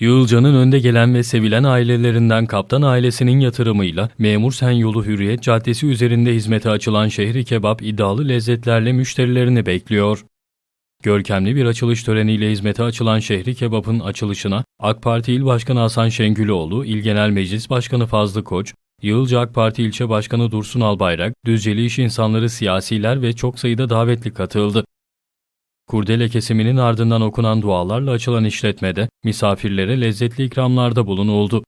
Yığılcan'ın önde gelen ve sevilen ailelerinden Kaptan ailesinin yatırımıyla Memur Sen Yolu Hürriyet Caddesi üzerinde hizmete açılan Şehri Kebap iddialı lezzetlerle müşterilerini bekliyor. Görkemli bir açılış töreniyle hizmete açılan Şehri Kebap'ın açılışına AK Parti İl Başkanı Hasan Şengüloğlu, İl Genel Meclis Başkanı Fazlı Koç, Yığılca AK Parti İlçe Başkanı Dursun Albayrak, Düzceli iş insanları, siyasiler ve çok sayıda davetli katıldı. Kurdele kesiminin ardından okunan dualarla açılan işletmede misafirlere lezzetli ikramlarda bulunuldu.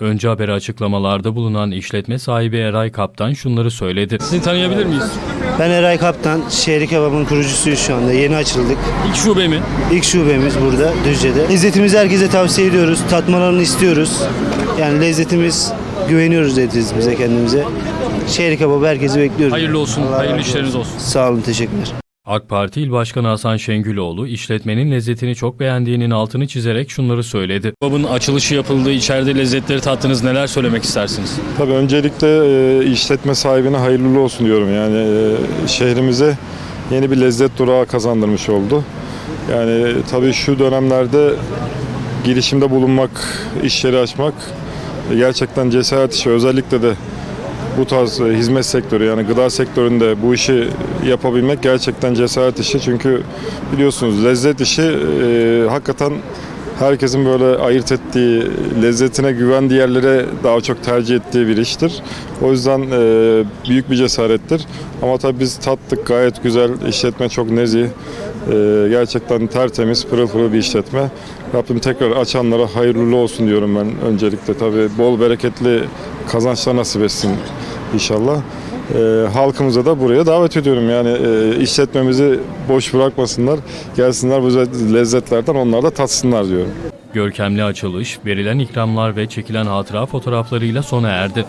Önce haberi açıklamalarda bulunan işletme sahibi Eray Kaptan şunları söyledi. Sizi tanıyabilir miyiz? Ben Eray Kaptan, Şehri Kebap'ın kurucusuyuz şu anda. Yeni açıldık. İlk şube mi? İlk şubemiz burada Düzce'de. Lezzetimizi herkese tavsiye ediyoruz. Tatmalarını istiyoruz. Yani lezzetimiz, güveniyoruz lezzetimize kendimize. Şehri Kebap'ı herkesi bekliyoruz. Hayırlı olsun, Allah hayırlı işleriniz olsun. Sağ olun, teşekkürler. AK Parti İl Başkanı Hasan Şengüloğlu, işletmenin lezzetini çok beğendiğinin altını çizerek şunları söyledi. Babın açılışı yapıldı, içeride lezzetleri tattınız. Neler söylemek istersiniz? Tabii öncelikle e, işletme sahibine hayırlı olsun diyorum. Yani e, şehrimize yeni bir lezzet durağı kazandırmış oldu. Yani tabii şu dönemlerde girişimde bulunmak, iş yeri açmak e, gerçekten cesaret işi. Özellikle de bu tarz e, hizmet sektörü yani gıda sektöründe bu işi yapabilmek gerçekten cesaret işi. Çünkü biliyorsunuz lezzet işi e, hakikaten herkesin böyle ayırt ettiği, lezzetine güvendiği yerlere daha çok tercih ettiği bir iştir. O yüzden e, büyük bir cesarettir. Ama tabii biz tattık gayet güzel, işletme çok nezih. E, gerçekten tertemiz, pırıl pırıl bir işletme. Rabbim tekrar açanlara hayırlı olsun diyorum ben öncelikle. Tabii bol bereketli kazançlar nasip etsin inşallah. E, halkımıza da buraya davet ediyorum. Yani e, işletmemizi boş bırakmasınlar. Gelsinler bu lezzetlerden onlar da tatsınlar diyorum. Görkemli açılış, verilen ikramlar ve çekilen hatıra fotoğraflarıyla sona erdi.